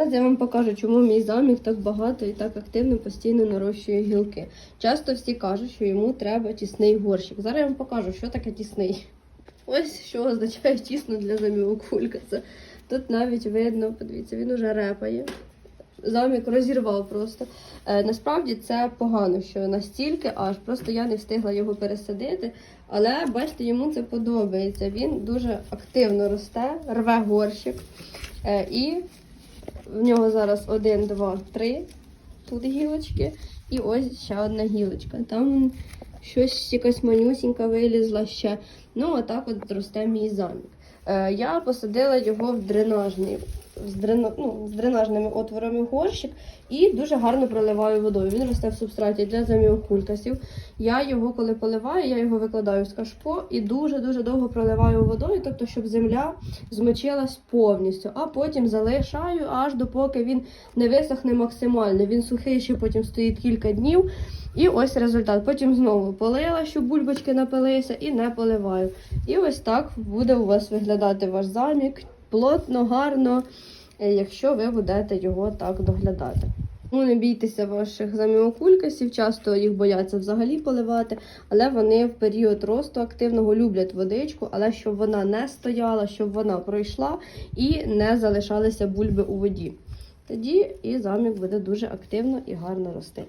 Зараз я вам покажу, чому мій замік так багато і так активно постійно нарощує гілки. Часто всі кажуть, що йому треба тісний горщик. Зараз я вам покажу, що таке тісний. Ось що означає тісно для заміокулька. Це тут навіть видно, подивіться, він уже репає. Замік розірвав просто. Е, насправді це погано, що настільки аж просто я не встигла його пересадити. Але бачите, йому це подобається. Він дуже активно росте, рве горщик. Е, і в нього зараз один, два, три тут гілочки. І ось ще одна гілочка. Там щось якась манюсінька вилізла ще. Ну, отак от росте мій замік. Е, я посадила його в дренажний, з, дрена, ну, з дренажними отворами горщик і дуже гарно проливаю водою. Він росте в субстраті для заміокулькасів. Я його, коли поливаю, я його викладаю з кашпо і дуже-дуже довго проливаю водою, тобто, щоб земля змочилась повністю, а потім залишаю аж допоки він не висохне максимально. Він сухий, ще потім стоїть кілька днів. І ось результат. Потім знову полила, щоб бульбочки напилися, і не поливаю. І ось так буде у вас виглядати ваш замік плотно, гарно, е, якщо ви будете його так доглядати. Ну, не бійтеся ваших заміокулькасів, часто їх бояться взагалі поливати, але вони в період росту активного люблять водичку, але щоб вона не стояла, щоб вона пройшла і не залишалися бульби у воді. Тоді і замік буде дуже активно і гарно рости.